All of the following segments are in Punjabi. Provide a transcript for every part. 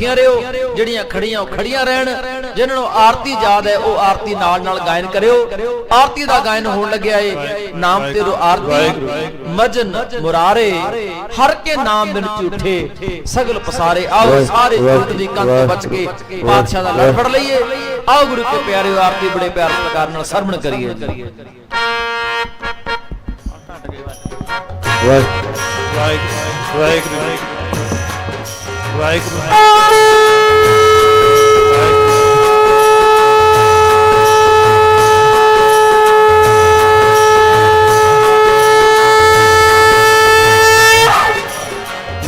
ਬੈਠੀਆਂ ਰਹੋ ਜਿਹੜੀਆਂ ਖੜੀਆਂ, ਉਹ ਖੜੀਆਂ ਰਹਿਣ। ਜਿਨ੍ਹਾਂ ਨੂੰ ਆਰਤੀ ਯਾਦ ਹੈ, ਉਹ ਆਰਤੀ ਨਾਲ ਨਾਲ ਗਾਇਨ ਕਰਿਓ। ਆਰਤੀ ਦਾ ਗਾਇਨ ਹੋਣ ਲੱਗਿਆ ਏ। ਨਾਮ ਤੇਰੋ ਆਰਤੀ। ਮਜਨ ਮੁਰਾਰੇ, ਹਰ ਕੇ ਨਾਮ ਬਿਨ ਝੂਠੇ। ਸਗਲ ਪਸਾਰੇ, ਆਓ ਸਾਰੇ ਜਗਤ ਦੀ ਕੰਤ ਬਚ ਕੇ ਪਾਤਸ਼ਾਹ ਦਾ ਲੜ ਫੜ ਲਈਏ। ਆਓ ਗੁਰੂ ਕੇ ਪਿਆਰੇ ਆਰਤੀ ਬੜੇ ਪਿਆਰ ਪ੍ਰਕਾਰ ਨਾਲ ਸਰਵਣ ਕਰੀਏ। ਵਾਹਿਗੁਰੂ ਵਾਹਿਗੁਰੂ ਵਾਹਿਗੁਰੂ।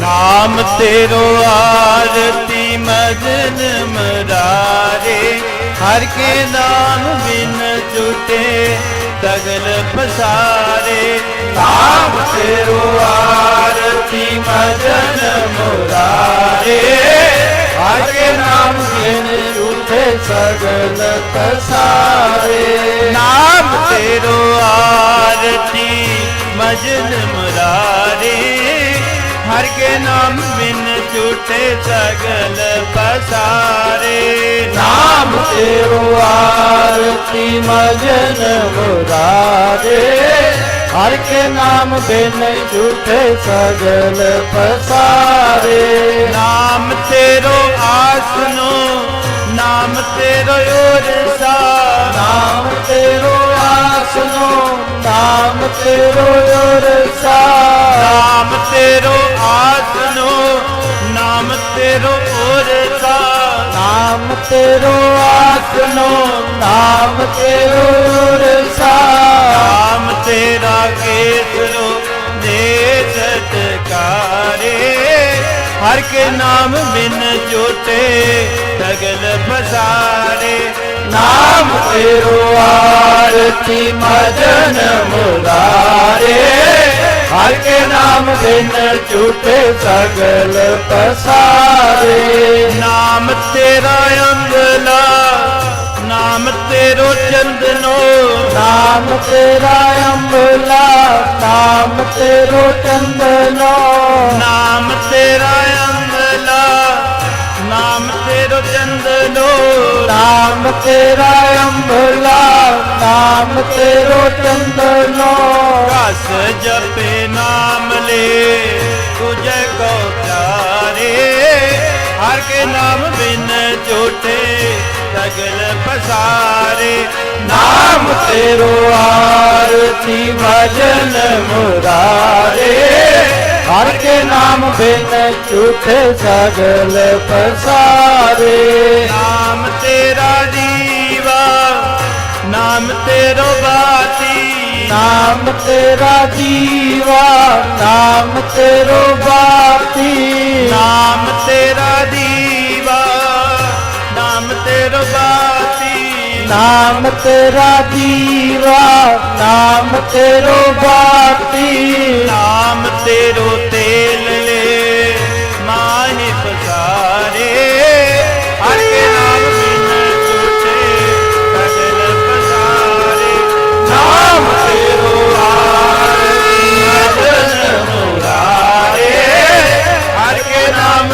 ਨਾਮ ਤੇਰੋ ਆਰਤੀ ਮਜਨ ਮਰਾਰੇ ਹਰ ਕੇ ਨਾਮ ਬਿਨ ਝੂਟੇ ਤਗਲ ਪਸਾਰੇ ਨਾਮ ਤੇਰੋ ਆਰਤੀ ਮਜਨ ਮੁਰਾਰੇ। ਕੇ ਨਾਮ ਬਿਨ ਝੂਟੇ ਸਗਲ ਪਸਾਰੇ। ਨਾਮ ਤੇਰੋ ਆਰਤੀ ਮਜਨ ਮੁਰਾਰੇ। ਹਰ ਕੇ ਨਾਮ ਬਿਨ ਝੂਠੇ ਸਗਲ ਪਸਾਰੇ। ਨਾਮ ਤੇਰੋ ਆਰਤੀ ਮਜਨ ਮੁਰਾਰੇ ਹਰ ਕੇ ਨਾਮ ਬਿਨ ਝੂਠੇ ਸਗਲ ਪਸਾਰੇ। ਨਾਮ ਤੇਰੋ ਆਸਨੋ ਨਾਮ ਤੇਰੋ ਉਰਸਾ ਨਾਮ ਤੇਰੋ ਆਸਨੋ ਨਾਮ ਤੇਰੋ ਉਰਸਾ ਨਾਮ ਤੇਰੋ ਆਸਨੋ ਨਾਮ ਤੇਰੋ ਉਰਸਾ ਨਾਮ ਤੇਰੋ ਆਸਨੋ ਨਾਮ ਤੇਰੋ ਉਰਸਾ ਨਾਮ ਤੇਰਾ ਕੇਸਰੋ ਦੇ ਸਤਕਾਰੇ। ਹਰ ਕੇ ਨਾਮ ਬਿਨ ਜੋਟੇ ਸਗਲ ਪਸਾਰੇ। ਨਾਮ ਤੇਰੋ ਆਰਤੀ ਮਜਨ ਮੁਰਾਰੇ। ਹਰ ਕੇ ਨਾਮ ਬਿਨ ਝੂਠੇ ਸਗਲ ਪਸਾਰੇ। ਨਾਮ ਤੇਰਾ ਅੰਗਲਾ ਨਾਮ ਤੇਰੋ ਚੰਦਨੋ। ਨਾਮ ਤੇਰਾ ਅੰਬਲਾ ਨਾਮ ਤੇਰੋ ਚੰਦਨੋ। ਨਾਮ ਤੇਰਾ ਅੰਗਲਾ ਨਾਮ ਤੇਰੋ ਚੰਦਨੋ। ਨਾਮ ਤੇਰਾ ਅੰਬਲਾ ਨਾਮ ਤੇਰੋ ਚੰਦਨੋ। ਰਸ ਜਪੇ ਨਾਮ ਲੈ, ਤੁਝੇ ਕੋ ਪਿਆਰੇ ਹਰ ਕੇ ਨਾਮ ਬਿਨ ਝੂਠੇ ਸਗਲ ਪਸਾਰੇ। ਨਾਮ ਤੇਰੋ ਆਰਤੀ ਭਜਨ ਮੁਰਾਰੇ। ਹਰ ਕੇ ਨਾਮ ਬਿਨ ਝੂਠੇ ਸਗਲ ਪਸਾਰੇ। ਨਾਮ ਤੇਰਾ ਦੀਵਾ, ਨਾਮ ਤੇਰੋ ਬਾਤੀ ਨਾਮ ਤੇਰਾ ਜੀਵਾ ਨਾਮ ਤੇਰੋ ਬਾਤੀ। ਨਾਮ ਤੇਰਾ ਦੀਵਾ ਨਾਮ ਤੇਰੋ ਬਾਤੀ। ਨਾਮ ਤੇਰਾ ਜੀਵਾ ਨਾਮ ਤੇਰੋ ਬਾਤੀ। ਨਾਮ ਤੇਰੋ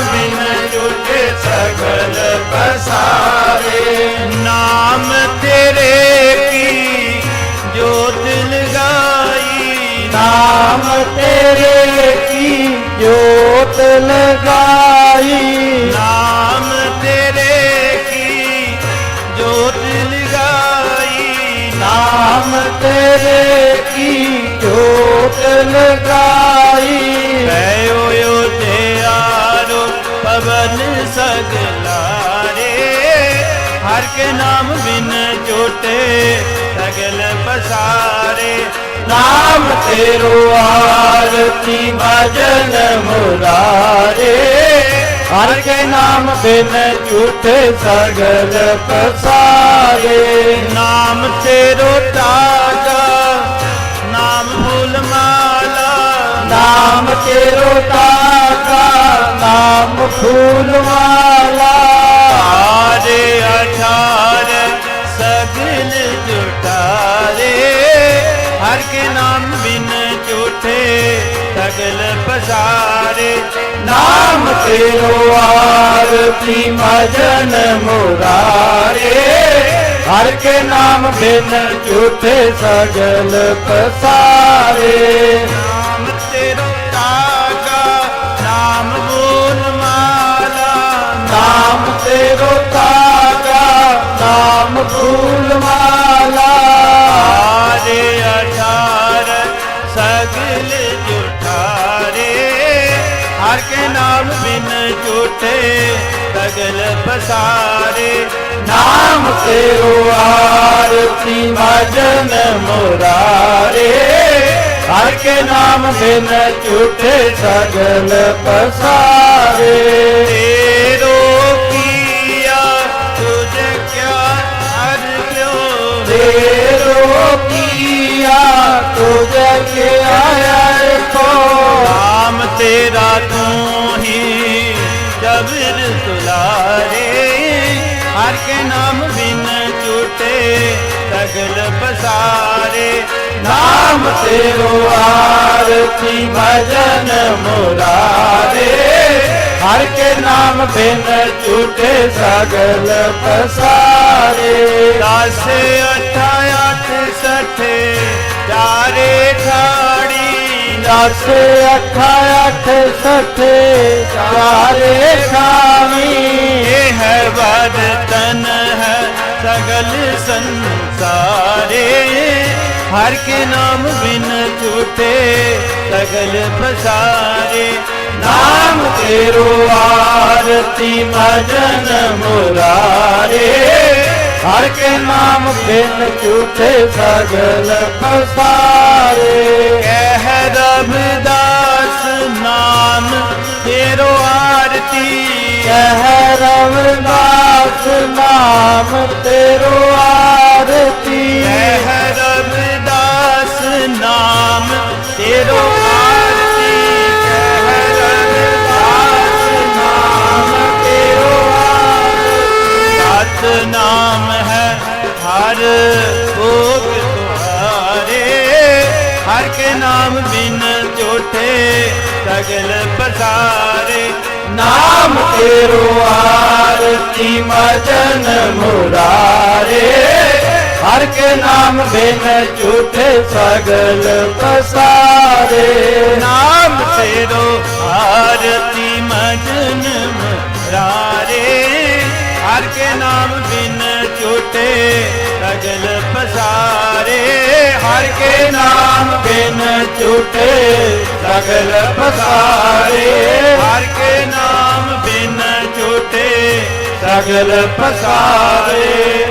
ਬਿਨ ਝੂਠੇ ਸਗਲ ਪਸਾਰੇ ਨਾਮ ਤੇਰੇ ਕੀ ਜੋਤ ਲਗਾਈ ਨਾਮ ਤੇਰੇ ਕੀ ਜੋਤ ਲਗਾਈ ਨਾਮ ਤੇਰੇ ਕੀ ਜੋਤ ਲਗਾਈ ਨਾਮ ਤੇਰੇ ਕੀ ਜੋਤ ਲਗਾਈ ਪਵਨ ਸਗਲਾਰੇ ਹਰ ਕੇ ਨਾਮ ਬਿਨ ਝੋਟੇ ਸਗਲ ਪਸਾਰੇ। ਨਾਮ ਤੇਰੋ ਆਰਤੀ ਭਜਨ ਮੁਰਾਰੇ। ਹਰ ਕੇ ਨਾਮ ਬਿਨ ਝੂਠੇ ਸਗਲ ਪਸਾਰੇ। ਨਾਮ ਤੇਰੋ ਤਾਜਾ ਨਾਮ ਫੁੱਲ ਮਾਲਾ। ਨਾਮ ਤੇਰੋ ਤਾਕਾ ਨਾਮ ਫੂਲ ਵਾਲਾ ਆਰੇ ਅਠਾਰ ਸਗਲ ਜੁਟਾਰੇ। ਹਰ ਕੇ ਨਾਮ ਬਿਨ ਝੂਠੇ ਸਗਲ ਪਸਾਰੇ। ਨਾਮ ਤੇਰੋ ਆਰ ਆਰਤੀ ਮਜਨ ਮੁਰਾਰੇ। ਹਰ ਕੇ ਨਾਮ ਬਿਨ ਝੂਠੇ ਸਗਲ ਪਸਾਰੇ। ਸਗਲ ਪਸਾਰੇ। ਨਾਮ ਤੇਰੋ ਆਰਤੀ ਮਜਨ ਮੁਰਾਰੇ। ਹਰ ਕੇ ਨਾਮ ਬਿਨ ਝੂਠੇ ਸਗਲ ਪਸਾਰੇ। ਤੇਰੋ ਕੀਆ ਤੁਝ ਕਿਆ ਹਰ ਕਿਉ? ਤੇਰੋ ਕੀਆ ਤੁਝ ਨਾਮ ਤੇਰਾ ਤੂੰ ਸਗਲ ਪਸਾਰੇ ਨਾਮ ਤੇਰੋ ਆਰਤੀ ਭਜਨ ਮੁਰਾਰੇ। ਹਰ ਕੇ ਨਾਮ ਬਿਨ ਝੂਠੇ ਸਗਲ ਪਸਾਰੇ। ਦਸ ਅਠਾ ਅੱਠ ਸਠੇ ਚਾਰੇ ਖਾੜੀ ਦਸ ਅਠਾ ਅੱਠ ਸਠੇ ਚਾਰੇ ਖਾਵੀ ਇਹ ਹੈ ਵਰਤਨ ਹੈ ਸਗਲ ਸੰਸਾਰੇ ਹਰ ਕੇ ਨਾਮ ਬਿਨ ਝੂਠੇ ਸਗਲ ਪਸਾਰੇ ਨਾਮ ਤੇਰੋ ਆਰਤੀ ਮਜਨ ਮੁਰਾਰੇ ਹਰ ਕੇ ਨਾਮ ਬਿਨ ਝੂਠੇ ਸਗਲ ਪਸਾਰੇ ਕਹਿ ਰਬਦਾਸ ਨਾਮ, ਤੇਰੋ ਆਰਤੀ। ਕਹਿ ਰਵਦਾਸ ਨਾਮ, ਤੇਰੋ ਆਰਤੀ। ਨਾਮ ਹੈ ਹਰ ਭੋਗ ਤੁਹਾਰੇ। ਹਰ ਕੇ ਨਾਮ ਬਿਨ ਝੂਠੇ, ਸਗਲ ਪਸਾਰੇ। ਨਾਮ ਤੇਰੋ ਆਰਤੀ, ਮਜਨ ਮੁਰਾਰੇ। ਹਰ ਕੇ ਨਾਮ ਬਿਨ ਝੂਠੇ ਸਗਲ ਪਸਾਰੇ। ਨਾਮ ਤੇਰੋ ਆਰਤੀ ਮਜਨ ਮੁਰਾਰੇ ਹਰ ਕੇ ਨਾਮ ਬਿਨ ਝੂਠੇ ਸਗਲ ਪਸਾਰੇ। ਹਰ ਕੇ ਨਾਮ ਬਿਨ ਝੂਠੇ ਸਗਲ ਪਸਾਰੇ। ਹਰ ਕੇ ਨਾਮ ਬਿਨ ਝੂਠੇ ਸਗਲ ਪਸਾਰੇ।